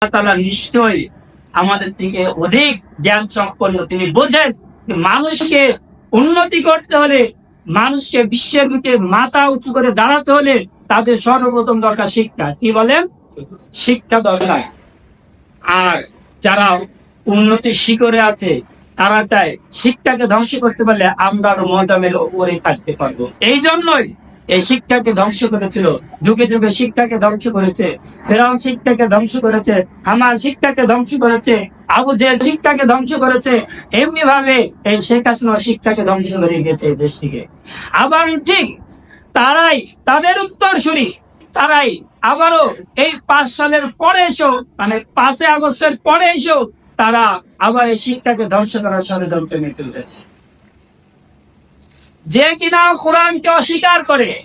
তাআলা নিশ্চয়ই আমাদের থেকে অধিক জ্ঞান সম্পন্ন তিনি বোঝেন মানুষকে উন্নতি করতে হলে, মানুষকে বিশ্বের বুকে মাথা উঁচু করে দাঁড়াতে হলে তাদের সর্বপ্রথম দরকার শিক্ষা। কি বলেন? শিক্ষা দরকার। আর যারা উন্নতি শিখরে আছে, তারা চায় শিক্ষাকে ধ্বংস করতে পারলে আমরা আরও মদামের উপরে থাকতে পারব। এই জন্যই এই শিক্ষাকে ধ্বংস করেছিল। যুগে যুগে শিক্ষাকে ধ্বংস করেছে। ফেরাউন শিক্ষাকে ধ্বংস করেছে। হামাল শিক্ষাকে ধ্বংস করেছে। আবু যে শিক্ষাকে ধ্বংস করেছে। এমনি ভাবে এই শেখ হাসিনা শিক্ষাকে ধ্বংস করে গেছে দেশটিকে। আবার ঠিক তারাই তাদের উত্তরসূরি। তারাই আবারও এই পাঁচ সালের পরে এসেও মানে পাঁচই আগস্টের পরে এসেও তারা আবার এই শিক্ষাকে ধ্বংস করার ষড়যন্ত্র নিয়ে তুলেছে যে কিনা কোরআনকে অস্বীকার করে,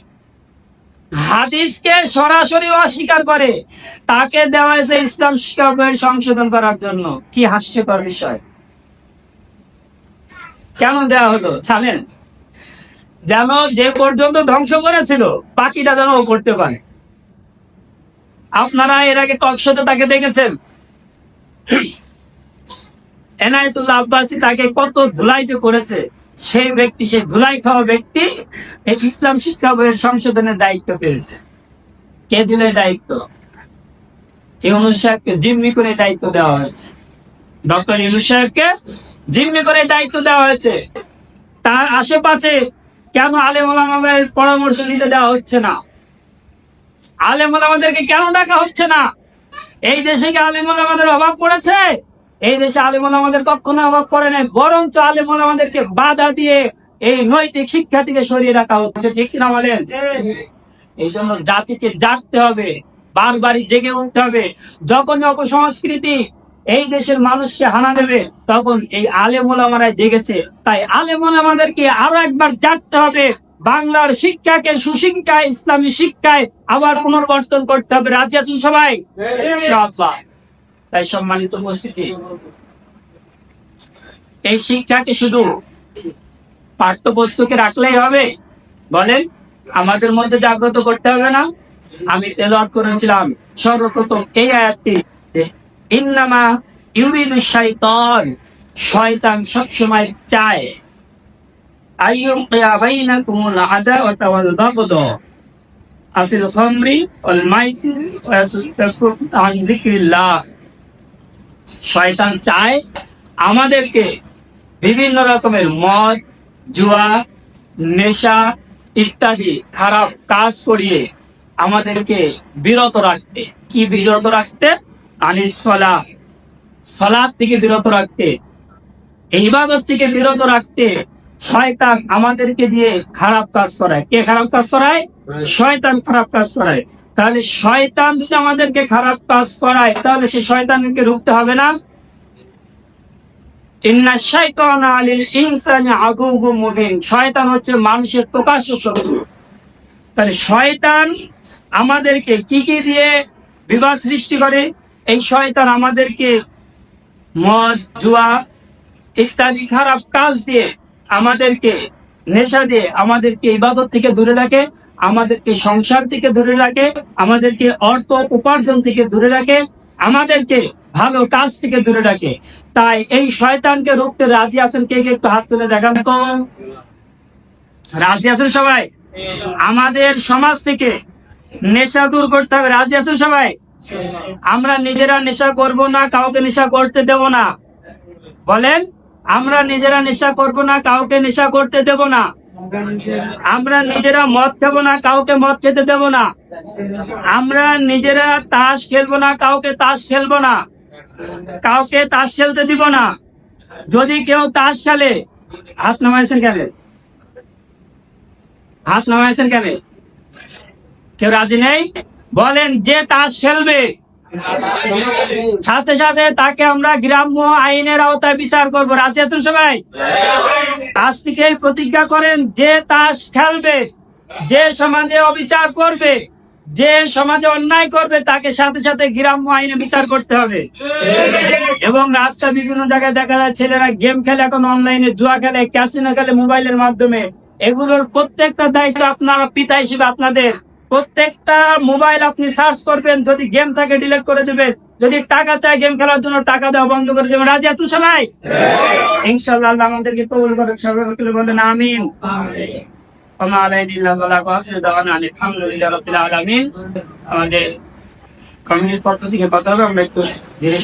হাদিসকে সরাসরি অস্বীকার করে, তাকে দেওয়া হয়েছে ইসলাম শিক্ষা বইয়ের সংশোধন করার জন্য। কি হাস্যকর বিষয়। কেন দেওয়া হলো? জানেন? যেন যে পর্যন্ত ধ্বংস করেছিল, বাকিটা যেন ও করতে পারে। আপনারা এর আগে টকশোতে তাকে দেখেছেন? এনায়তুল্লাহ আব্বাসী তাকে কত ধুলাইতে করেছে। সেই ব্যক্তি, সেই ধুলাই খাওয়া ব্যক্তি, এই ইসলাম শিক্ষা বইয়ের সংশোধনের দায়িত্ব পেয়েছে। কে দিলে দায়িত্ব? ইউনুস সাহেবকে জিম্মি করে দায়িত্ব দেওয়া হয়েছে। ডক্টর ইউনুস সাহেবকে জিম্মি করে দায়িত্ব দেওয়া হয়েছে। তার আশেপাশে কেন আলেম ওলামাদের পরামর্শ নিতে দেওয়া হচ্ছে না? আলেম ওলামাদেরকে কেন ডাকা হচ্ছে না? এই দেশে কি আলেম ওলামাদের অভাব পড়েছে? এই দেশে আলেম ওলামাদের কখনো অভাব পড়ে নাই বরঞ্চ আলেম ওলামাদেরকে বাধা দিয়ে এই নৈতিক শিক্ষা থেকে সরিয়ে রাখা হচ্ছে ঠিক কিনা বলেন? এই জন্য জাতিকে জাগতে হবে বারবারই জেগে উঠতে হবে। যখন অপসংস্কৃতি এই দেশের মানুষকে হানা দেবে তখন এই আলেমোলামারা জেগেছে। তাই আলেমোলামাদেরকে আরও একবার জাগতে হবে। বাংলার শিক্ষাকে সুশিক্ষায় ইসলামী শিক্ষায় আবার পুনর্বর্তন করতে হবে। রাজি আছেন সবাই? ইনশাআল্লাহ। তাই সম্মানিত উপস্থিতি। এই শিক্ষাকে শুধু পাঠ্যপুস্তকে রাখলেই হবে? বলেন, আমাদের মধ্যে জাগ্রত করতে হবে না? আমি তেলাওয়াত করেছিলাম সর্বপ্রথম এই আয়াতটি ইন্নামা ইউরিদু শাইতান শয়তান সবসময় চায় আইয়ুকিয়া বাইনাকুমুল আদাওয়াতা ওয়াল বাগদা আফিল খামরি ওয়াল মাইসির ওয়া ইয়াসুদ্দাকুম আন যিকরিল্লাহ শয়তান চায় আমাদেরকে বিভিন্ন রকমের মদ জুয়া নেশা ইত্যাদি খারাপ কাজ করিয়ে আমাদেরকে বিরত রাখতে। কি বিরত রাখতে? আনিস সলা সলাদ থেকে বিরত রাখতে। এই ইবাদত থেকে বিরত রাখতে শয়তান আমাদেরকে দিয়ে খারাপ কাজ করায়। কে খারাপ কাজ করায়? শয়তান খারাপ কাজ করায়। তাহলে শয়তান যদি আমাদেরকে খারাপ কাজ করায়, তাহলে সে শয়তানকে রুখতে হবে না? শয়তান হচ্ছে মানুষের তাহলে শয়তান আমাদেরকে কি কি দিয়ে বিবাদ সৃষ্টি করে? এই শয়তান আমাদেরকে মদ, জুয়া ইত্যাদি খারাপ কাজ দিয়ে আমাদেরকে নেশা দিয়ে আমাদেরকে ইবাদত থেকে দূরে রাখে। আমাদেরকে সংসার থেকে দূরে রাখে, আমাদেরকে অর্থ উপার্জন থেকে দূরে রাখে, আমাদেরকে ভালো কাজ থেকে দূরে রাখে। তাই এই শয়তানকে রুখতে রাজি আছেন কে কে? একটু হাত তুলে দেখান তো। রাজি আছেন সবাই? আমাদের সমাজ থেকে নেশা দূর করতে হবে। রাজি আছেন সবাই? আমরা নিজেরা নেশা করব না, কাউকে নেশা করতে দেব না। বলেন, আমরা নিজেরা নেশা করব না, কাউকে নেশা করতে দেব না। আমরা নিজেরা মদ খাব না, কাউকে মদ খেতে দেব না। আমরা নিজেরা তাস খেলব না, কাউকে তাস খেলব না। কাউকে তাস খেলতে দিব না। যদি কেউ তাস খেলে, হাত নামাইছেন কেন? হাত নামাইছেন কেন? কেউ রাজি নেই? বলেন, যে তাস খেলবে সাথে সাথে তাকে আমরা গ্রাম্য আইনের আওতায় বিচার করব। রাজি আছেন সবাই? আজ থেকে প্রতিজ্ঞা করেন যে তাস খেলবে, যে সমাজে অবিচার করবে, যে সমাজে অন্যায় করবে, তাকে সাথে সাথে গ্রাম্য আইনে বিচার করতে হবে। এবং রাস্তা বিভিন্ন জায়গায় দেখা যায়, ছেলেরা গেম খেলে এখন অনলাইনে জুয়া খেলে ক্যাসিনো খেলে মোবাইলের মাধ্যমে। এগুলোর প্রত্যেকটা দায়িত্ব আপনারা পিতা হিসেবে আপনাদের। প্রত্যেকটা মোবাইল আপনি সার্চ করবেন যদি গেম থাকে ডিলেট করে দেবেন। যদি টাকা চায় গেম খেলার জন্য টাকা দেওয়া বন্ধ করে দেবেন। রাজি আছো সবাই? হ্যাঁ। ইনশাল্লাহ আমাদেরকে কবুল করে সবাই বলেন আমিন। আমাদের কমিউনিটি পক্ষ থেকে কথা আমরা একটু ধীরে